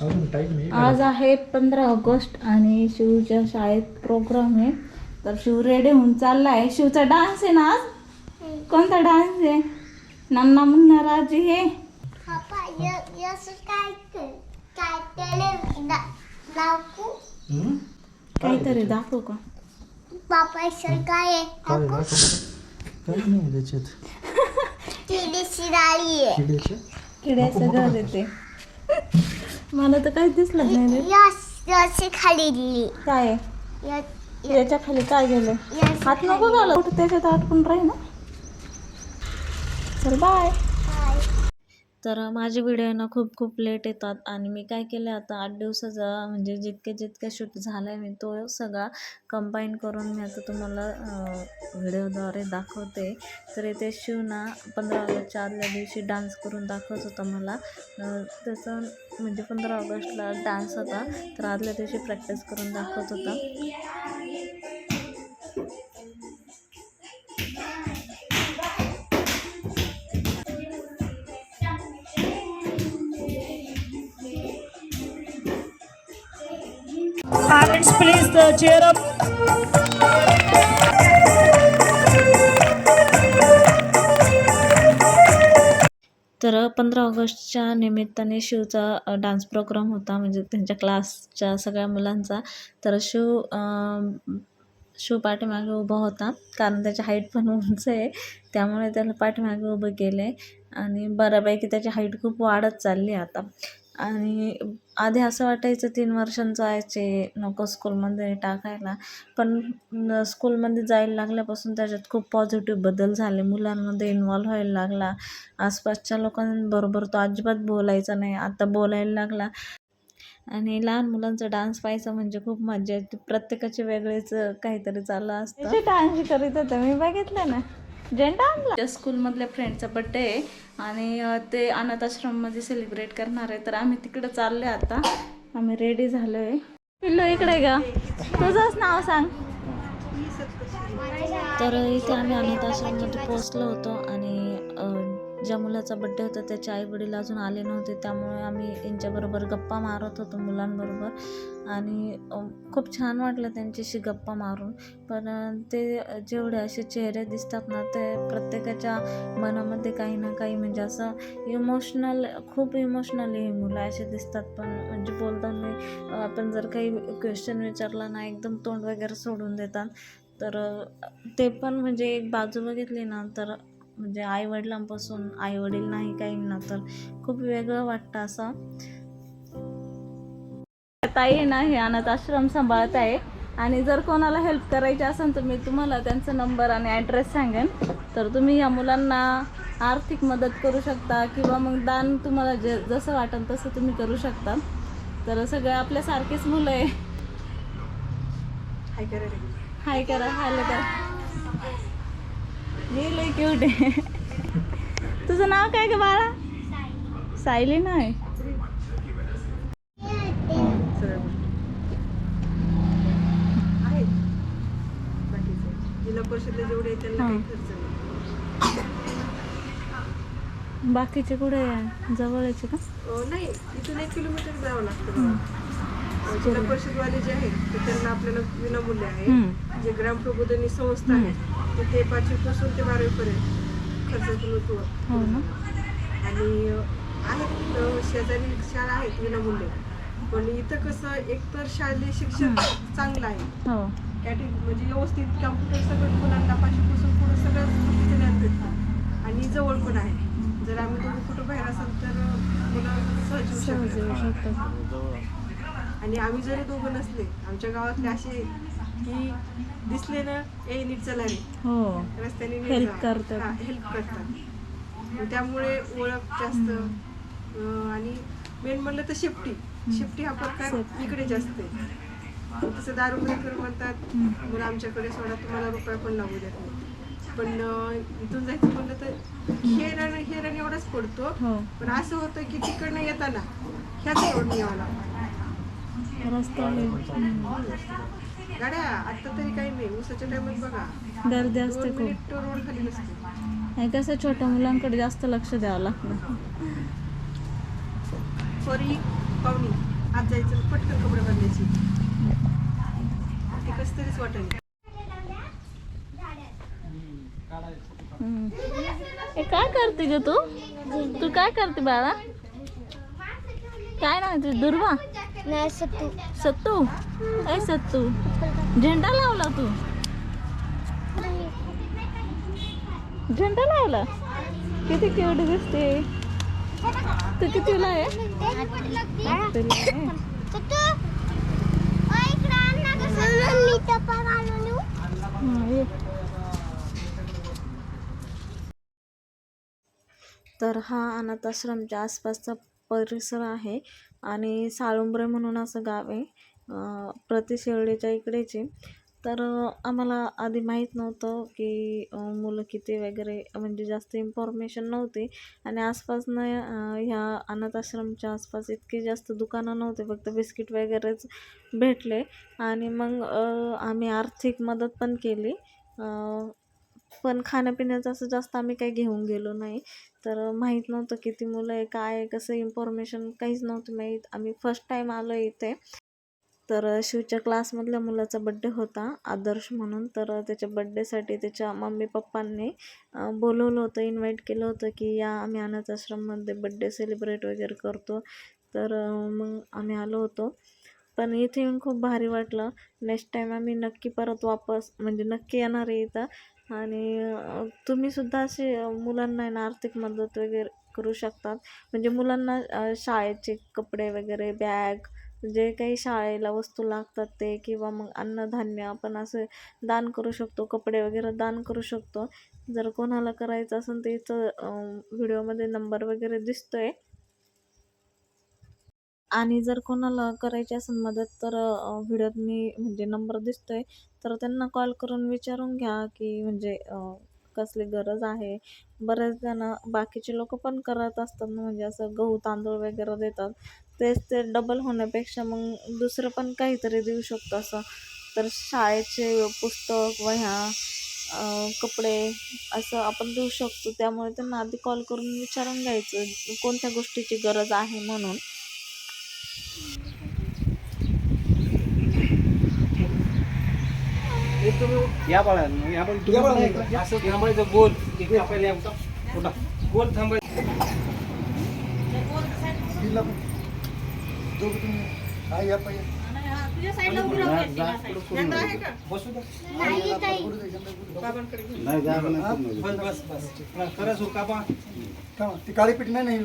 अजून टाईम आहे. आज आहे पंधरा ऑगस्ट आणि शिवच्या शाळेत प्रोग्राम आहे. तर शिव रेडी होऊन चाललाय. शिवचा डान्स आहे ना आज? कोणता डान्स आहे? नन्ना मुन्ना राजी हे. हम्म? काहीतरी दाखव का? så काय काय दाखव? काही नाही त्याच्यात. तिने शिराळी आहे. किड्याचं घर येते मला तर काहीच दिसलं नाही रे. यस यस खाली काय? आहे? याच्या खाली काय गेलं यस हात नको घाला. कुठं त्याच्यात अटकून राही ना. चल बाय तर माझे व्हिडिओ ना खूप खूप लेट येतात आणि मी काय केलं आता आठ दिवसाचा म्हणजे जितके जितके शूट झाला आहे मी तो सगळा कंबाईन करून मी आता तुम्हाला व्हिडिओद्वारे दाखवते. तर इथे शिव ना पंधरा ऑगस्टच्या आदल्या दिवशी डान्स करून दाखवत होता मला. तसं म्हणजे पंधरा ऑगस्टला डान्स होता तर आदल्या दिवशी प्रॅक्टिस करून दाखवत होता. Parents, please uh, cheer up. तर पंधरा ऑगस्टच्या निमित्ताने शिवचा डान्स प्रोग्राम होता म्हणजे त्यांच्या क्लासच्या सगळ्या मुलांचा तर शिव शिव पाठीमागे उभा होता कारण त्याची हाईट पण उंच आहे त्यामुळे त्याला पाठीमागे उभं केलं आहे आणि बऱ्यापैकी त्याची हाईट खूप वाढत चालली आहे आता आणि आधी असं वाटायचं तीन वर्षांचं आहे चे नको स्कूलमध्ये टाकायला. पण स्कूलमध्ये जायला लागल्यापासून त्याच्यात खूप पॉझिटिव्ह बदल झाले. मुलांमध्ये इन्व्हॉल्व व्हायला लागला. आसपासच्या लोकांबरोबर तो अजिबात बोलायचा नाही. आता बोलायला लागला. आणि लहान मुलांचा डान्स पाहायचा म्हणजे खूप मजा येते. प्रत्येकाचे वेगळेच काहीतरी चालू असतं. डान्स करीत होतं. मी बघितलं ना. झेंडा आणला. स्कूलमधल्या फ्रेंडचा बड्डे आहे आणि ते अनाथ आश्रममध्ये सेलिब्रेट करणार आहे. तर आम्ही तिकडे चालले आता. आम्ही रेडी झालो आहे पिल्लो इकडे ग. तुझंच नाव सांग. तर इथे आम्ही अनाथ आश्रममध्ये पोचलो होतो. ज्या मुलाचा बड्डे होता त्याचे आई वडील अजून आले नव्हते. त्यामुळे आम्ही यांच्याबरोबर गप्पा मारत होतो मुलांबरोबर. आणि खूप छान वाटलं त्यांच्याशी गप्पा मारून. पण ते जेवढे असे चेहरे दिसतात ना ते प्रत्येकाच्या मनामध्ये काही ना काही म्हणजे असं इमोशनल खूप इमोशनल हे मुलं असे दिसतात. पण म्हणजे बोलताना आपण जर काही क्वेश्चन विचारला ना एकदम तोंड वगैरे सोडून देतात. तर ते पण म्हणजे एक बाजू बघितली ना तर म्हणजे आई वडिलांपासून आई वडील नाही काही ना तर खूप वेगळं वाटतं असं. ताई आहे ना हे अनाथ आश्रम सांभाळत आहे. आणि जर कोणाला हेल्प करायची असेल तर मी तुम्हाला त्यांचा नंबर आणि ॲड्रेस सांगेन. तर तुम्ही या मुलांना आर्थिक मदत करू शकता किंवा मग दान तुम्हाला जे जसं वाटेल तसं तुम्ही करू शकता. तर सगळे आपल्यासारखेच मुलं आहे. हाय करा हॅलो करा. हे लय क्यूट आहे. तुझं नाव काय ग बाळा? सायली नाही बाकीचे कुठे आहे? जवळचे का? नाही इथून एक किलोमीटर जावं लागतं जिल्हा परिषदवाले जे आहेत ते त्यांना आपल्याला विनामूल्य आहे. जे ग्रामप्रबोधिनी संस्था आहे. ते ते पाचवीपासून ते बारावीपर्यंत खर्च होतो. हो आणि आहेत शेजारी शाळा आहेत विनामूल्य पण इथं कसं एकतर शालेय शिक्षण चांगलं आहे. हो. कॅटेगरी म्हणजे व्यवस्थित कॅम्प्युटर सगळं मुलांना पाचवीपासून पुढे सगळ्याच गोष्टीचं ज्ञान भेटतं. आणि जवळ पण आहे. जर आम्ही दोघं कुठं बाहेर असेल तर मुलं सहज येऊ शकतात. आणि आम्ही जरी दोघं नसले आमच्या गावातले असे की दिसले ना ए नीट चला रे. हो. रस्त्याने Help करतात. हेल्प करतात. मग त्यामुळे ओळख जास्त अं, आणि मेन म्हणलं तर शेफ्टी शेफ्टी हा प्रकार. इकडे जास्त आहे. तसं दारू कर म्हणतात. म्हणून आमच्याकडे सोडा तुम्हाला रुपये पण लागू देत नाही. पण अं, इथून जायचं म्हणलं तर हेरण हेरण एवढाच पडतो. हो. पण असं होतं की तिकडनं येताना ह्याच रोडने यावं लागतं. रस्ता हम्म. गाड्या आता तरी काही नाही. उसाच्या टायमात बघा. गर्दी असते खूप. मिनिट रोड खाली नसते कसं छोट्या मुलांकडे जास्त लक्ष द्यावं लागतं. फॉर पाहुणी आज जायचं पटकन कपडे बदलायची. ते कसं तरीच वाटेल. हम्म. ए काय करते ग तू? तू काय करते बाळा? काय नाव तुझ दुर्वा? नाही सत्तू. सत्तू? ए सत्तू झेंडा लावला तू. झेंडा लावला? किती क्यूट दिसते. तू कितीला आहे. तर हा अनाथ आश्रमच्या आसपासचा परिसर आहे. आणि साळुंबरे म्हणून असं गाव आहे अं, प्रति शेवळीच्या तर आम्हाला आधी माहीत नव्हतं की मुलं किती वगैरे म्हणजे जास्त इन्फॉर्मेशन नव्हती. आणि आसपासनं ह्या अनाथ आश्रमच्या आसपास इतके जास्त दुकानं नव्हते फक्त बिस्किट वगैरेच भेटले. आणि मग आम्ही आर्थिक मदत पण केली. पण खाण्यापिण्याचं असं जास्त आम्ही काही घेऊन गेलो नाही. तर माहीत नव्हतं किती मुलं आहे काय आहे कसं इन्फॉर्मेशन काहीच नव्हतं माहीत. आम्ही फर्स्ट टाईम आलो इथे. तर शिवच्या क्लासमधल्या मुलाचा बड्डे होता आदर्श म्हणून. तर त्याच्या बड्डेसाठी त्याच्या मम्मी पप्पांनी बोलवलं होतं इन्व्हाइट केलं होतं की या आम्ही अनाथ आश्रममध्ये बड्डे सेलिब्रेट वगैरे करतो. तर मग आम्ही आलो होतो. पण इथे येऊन खूप भारी वाटलं. नेक्स्ट टाईम आम्ही नक्की परत वापस म्हणजे नक्की येणार आहे इथं. आणि तुम्हीसुद्धा असे मुलांना आहे ना आर्थिक मदत वगैरे करू शकतात. म्हणजे मुलांना शाळेचे कपडे वगैरे बॅग जे काही शाळेला वस्तू लागतात ते किंवा मग अन्नधान्य आपण असं दान करू शकतो कपडे वगैरे दान करू शकतो. जर कोणाला करायचं असेल तर इथं व्हिडिओमध्ये नंबर वगैरे दिसतो आहे आणि जर कोणाला करायची असेल मदत तर व्हिडिओत मी म्हणजे नंबर दिसतो आहे तर त्यांना कॉल करून विचारून घ्या की म्हणजे कसली गरज आहे. बरेच जण बाकीचे लोक पण करत असतात म्हणजे असं गहू तांदूळ वगैरे देतात. तेच ते डबल होण्यापेक्षा मग दुसरं पण काहीतरी देऊ शकतो असं. तर शाळेचे पुस्तक वह्या कपडे असं आपण देऊ शकतो. त्यामुळे त्यांना आधी कॉल करून विचारून घ्यायचं कोणत्या गोष्टीची गरज आहे म्हणून. या बाळा या बाळा तुम्ही असं थांबायचं गोल इकडे आपल्याला थांबायचं हा, ती काळी पीठ नाही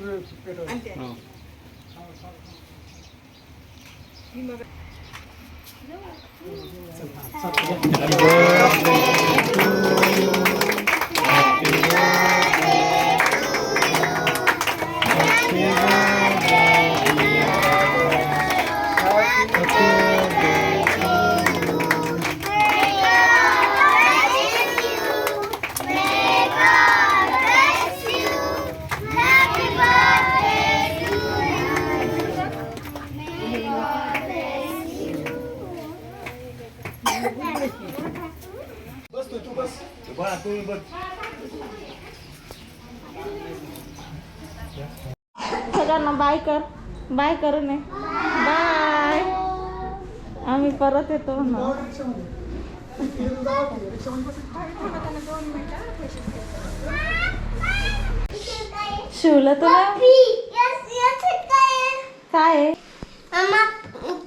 नाही बाळा तुम्ही बस सगळ्यांना बाय कर. बाय करू नये बाय आम्ही परत येतो ना. शिवलं तुला? काय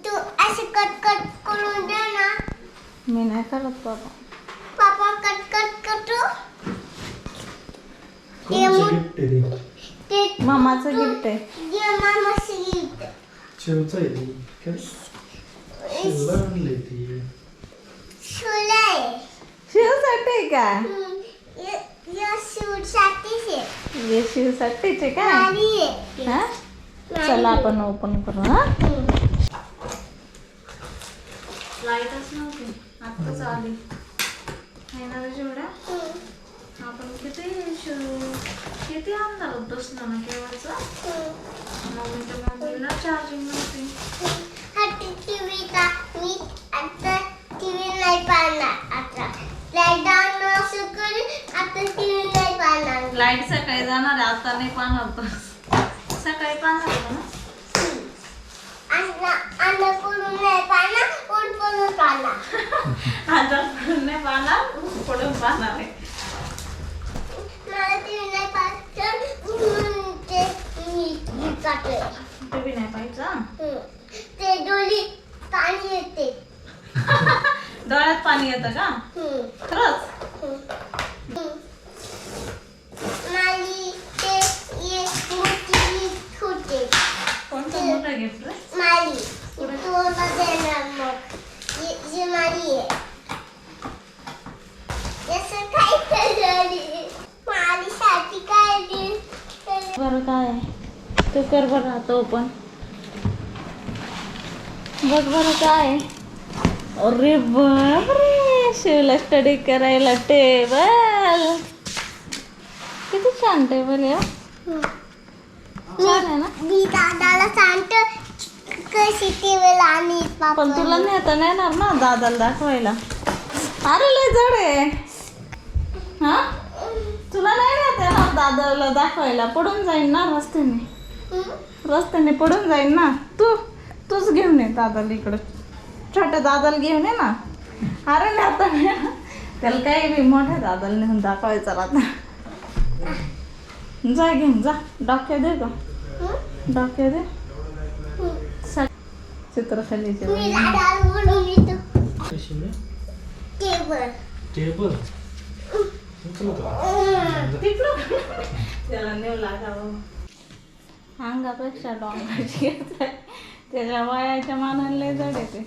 तू असे कट कट करून दे ना. मी नाही करत बाबा. पापा कट कट करतो ते आहे ते? मामाचं गिफ्ट आहे. जे मामा शिकत शेवचं आहे ते. काय? शेवला आणलंय ते. शिवलाय. शिवसाठी आहे का? या शिवसाठीच आहे. हे शिवसाठीच आहे काय भारी आहे. हा? चला आपण ओपन करू हा? लाईटच नव्हती. आत्ताच आली. आहे ना जेवढ्या आपण किती किती अंधारात बसलो ना केव्हाचं? मम्मीच्या मम्मीला चार्जिंग नव्हती. मी आता टीव्ही नाही पाहणार. आता लाइट डाऊन असं करून आता टीव्ही नाही पाहणार. लाइट सकाळी जाणार आहे आता नाही पाहणार तर सकाळी पाहणार ना? पुढून नाही पाहणार. पुढून पाहणार आहे. मला टीव्ही नाही पाहिजे ते मी टीव्ही नाही पाहिजे. ते डोली पाणी येते. डोळ्यात पाणी येतं का. खरंच. माली ते ये मोठी छोटे कोणतं मोठं गिफ्ट तो देणार मग ये ये माली आहे जसं काय तरी मालीसाठी काय दिलं? बरं काय तू कर बरं आता ओपन बघ बरं काय. अरे बापरे शिवला स्टडी करायला टेबल किती छान टेबल आहे. छान आहे ना? मी दादाला सांगतो कशी टीव्ही आणि पण तुला नेता नाही येणार ना दादाला दाखवायला? अरे लय जड आहे. हा? तुला नाही नेता येणार दादाला दाखवायला पडून जाईन ना रस्त्याने. रस्त्याने पडून जाईन ना. तू तूच घेऊन ये दादाला इकडं. छोट्या दादाला घेऊन ये ना. अरे ना. त्याला काही बी मोठ्या दादाला नेऊन दाखवायचं आता जा घेऊन जा. डॉक्या दे ग. डॉक्या दे. सा- चित्रकलेचे टेबल. का? त्याला नेऊ लागावं. अंगापेक्षा डोंगराची आहे त्याच्या वयाच्या मानाने लय जड येते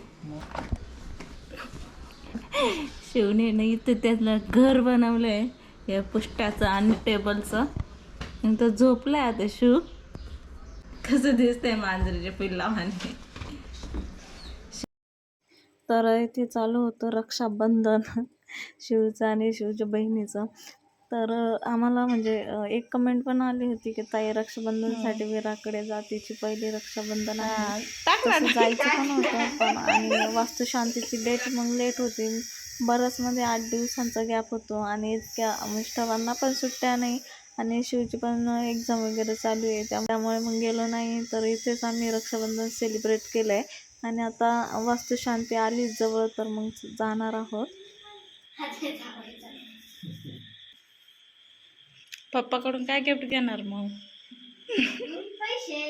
शिवने इथं त्यातलं घर बनवलंय या पुष्टाचं आणि टेबलचं. आणि तो झोपलाय आता शिव. कसं दिसतंय मांजरीच्या पिल्लावाने तर इथे चालू होतं रक्षाबंधन. शिवचं आणि शिवच्या बहिणीचं. तर आम्हाला म्हणजे एक कमेंट पण आली होती की ताई रक्षाबंधनसाठी विराकडे जा तिची पहिली रक्षाबंधन आहे. जायचं पण होतं पण आणि वास्तुशांतीची डेट मग लेट होती. बरंच मध्ये आठ दिवसांचा गॅप होतो आणि इतक्या मिस्टरांना पण सुट्ट्या नाही आणि शिवची पण एक्झाम वगैरे चालू आहे. त्यामुळे त्यामुळे मग गेलो नाही. तर इथेच आम्ही रक्षाबंधन सेलिब्रेट केलं आहे आणि आता वास्तुशांती आलीच जवळ तर मग जाणार आहोत. पप्पाकडून काय गिफ्ट घेणार मग? पैसे?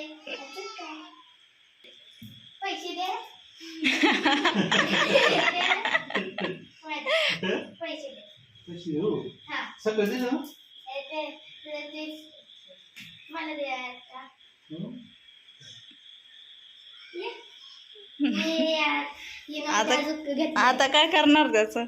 पैसे दे. पैसे दे. कशी हो हा. सगळं दे ना. ए, ते- ते- ते- मला दे आता. आता काय करणार त्याचं?